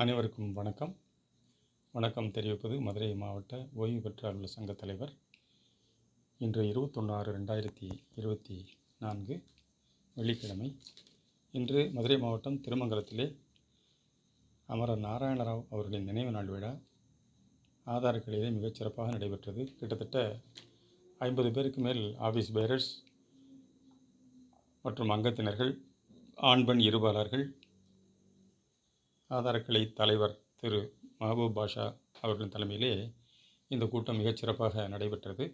அனைவருக்கும் வணக்கம். வணக்கம் தெரிவிப்பது மதுரை மாவட்ட ஓய்வு பெற்ற அலுவலர் சங்க தலைவர். இன்று இருபத்தொன்று ரெண்டாயிரத்தி இருபத்தி நான்கு வெள்ளிக்கிழமை. இன்று மதுரை மாவட்டம் திருமங்கலத்திலே அமரர் நாராயணராவ் அவர்களின் நினைவு நாள் விழா. ஆதார மிகச்சிறப்பாக மிகச் சிறப்பாக நடைபெற்றது. கிட்டத்தட்ட ஐம்பது பேருக்கு மேல் ஆஃபீஸ் பேரர்ஸ் மற்றும் அங்கத்தினர்கள் ஆண் பெண் இருபாலர்கள் ஆதாரக்கிளை தலைவர் திரு மஹபூப் பாஷா அவர்களின் தலைமையிலே இந்த கூட்டம் மிகச்சிறப்பாக நடைபெற்றது.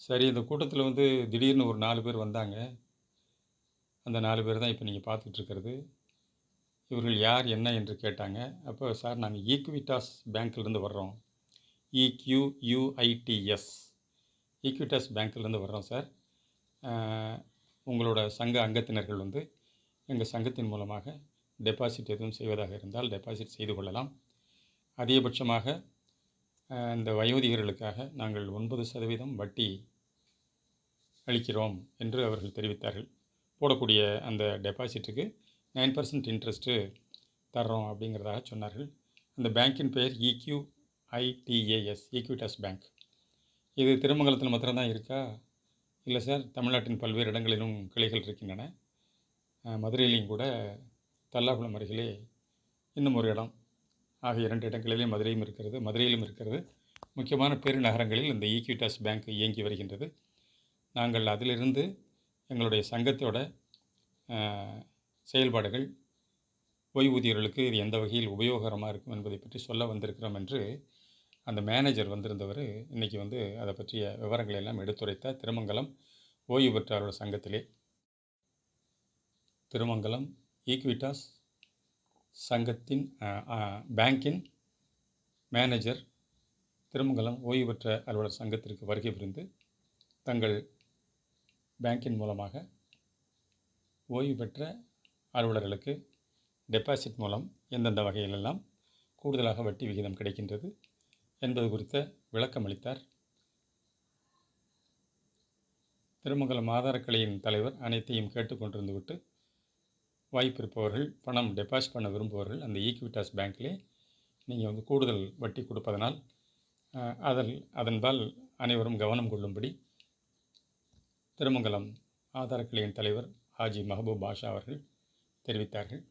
சரி இந்த கூட்டத்தில் வந்து திடீர்னு ஒரு நாலு பேர் வந்தாங்க. அந்த நாலு பேர் தான் இப்போ நீங்கள் பார்த்துட்ருக்கிறது இவர்கள் யார் என்ன என்று கேட்டாங்க. அப்போ சார் நாங்கள் ஈக்விட்டாஸ் பேங்க்லேருந்து வர்றோம். இக்யூயூஐடிஎஸ் ஈக்விட்டாஸ் பேங்க்லேருந்து வர்றோம் சார். உங்களோட சங்க அங்கத்தினர்கள் வந்து எங்கள் சங்கத்தின் மூலமாக டெபாசிட் எதுவும் செய்வதாக இருந்தால் டெபாசிட் செய்து கொள்ளலாம். அதிகபட்சமாக இந்த வயோதிகர்களுக்காக நாங்கள் ஒன்பது சதவீதம் வட்டி அளிக்கிறோம் என்று அவர்கள் தெரிவித்தார்கள். போடக்கூடிய அந்த டெபாசிட்டுக்கு நைன் பர்சன்ட் இன்ட்ரெஸ்ட்டு தர்றோம் அப்படிங்கிறதாக சொன்னார்கள். அந்த பேங்க்கின் பெயர் இக்யூ ஐடிஏஎஸ் ஈக்விட்டாஸ் பேங்க் இது திருமங்கலத்தில் மாத்திரம்தான் இருக்கா? இல்லை சார் தமிழ்நாட்டின் பல்வேறு இடங்களிலும் கிளைகள் இருக்கின்றன. மதுரையிலையும் கூட தல்லாகுளம் அருகிலே இன்னும் ஒரு இடம். ஆக இரண்டு இடங்களிலே மதுரையும் இருக்கிறது மதுரையிலும் இருக்கிறது. முக்கியமான பெருநகரங்களில் இந்த ஈக்விட்டாஸ் பேங்க் இயங்கி வருகின்றது. நாங்கள் அதிலிருந்து எங்களுடைய சங்கத்தோட செயல்பாடுகள் ஓய்வூதியர்களுக்கு இது எந்த வகையில் உபயோகரமாக இருக்கும் என்பதை பற்றி சொல்ல வந்திருக்கிறோம் என்று அந்த மேனேஜர் வந்திருந்தவர் இன்றைக்கி வந்து அதை பற்றிய விவரங்களை எல்லாம் எடுத்துரைத்தார். திருமங்கலம் ஓய்வு பெற்றாரோட சங்கத்திலே. திருமங்கலம் ஈக்விட்டாஸ் சங்கத்தின் பேங்கின் மேனேஜர் திருமங்கலம் ஓய்வு பெற்ற அலுவலர் சங்கத்திற்கு வருகை புரிந்து தங்கள் பேங்கின் மூலமாக ஓய்வு பெற்ற அலுவலர்களுக்கு டெபாசிட் மூலம் எந்தெந்த வகையிலெல்லாம் கூடுதலாக வட்டி விகிதம் கிடைக்கின்றது என்பது குறித்த விளக்கம் அளித்தார். திருமங்கலம் ஆதாரக்கலையின் தலைவர் அனைத்தையும் கேட்டுக்கொண்டிருந்து விட்டு வாய்ப்பு இருப்பவர்கள் பணம் டெபாசிட் பண்ண விரும்புபவர்கள் அந்த ஈக்விட்டாஸ் பேங்க்லே நீங்கள் வந்து கூடுதல் வட்டி கொடுப்பதனால் அதில் அதன்பால் அனைவரும் கவனம் கொள்ளும்படி திருமங்கலம் ஆதாரக்கிளையின் தலைவர் ஹாஜி மஹபூப் பாஷா அவர்கள் தெரிவித்தார்கள்.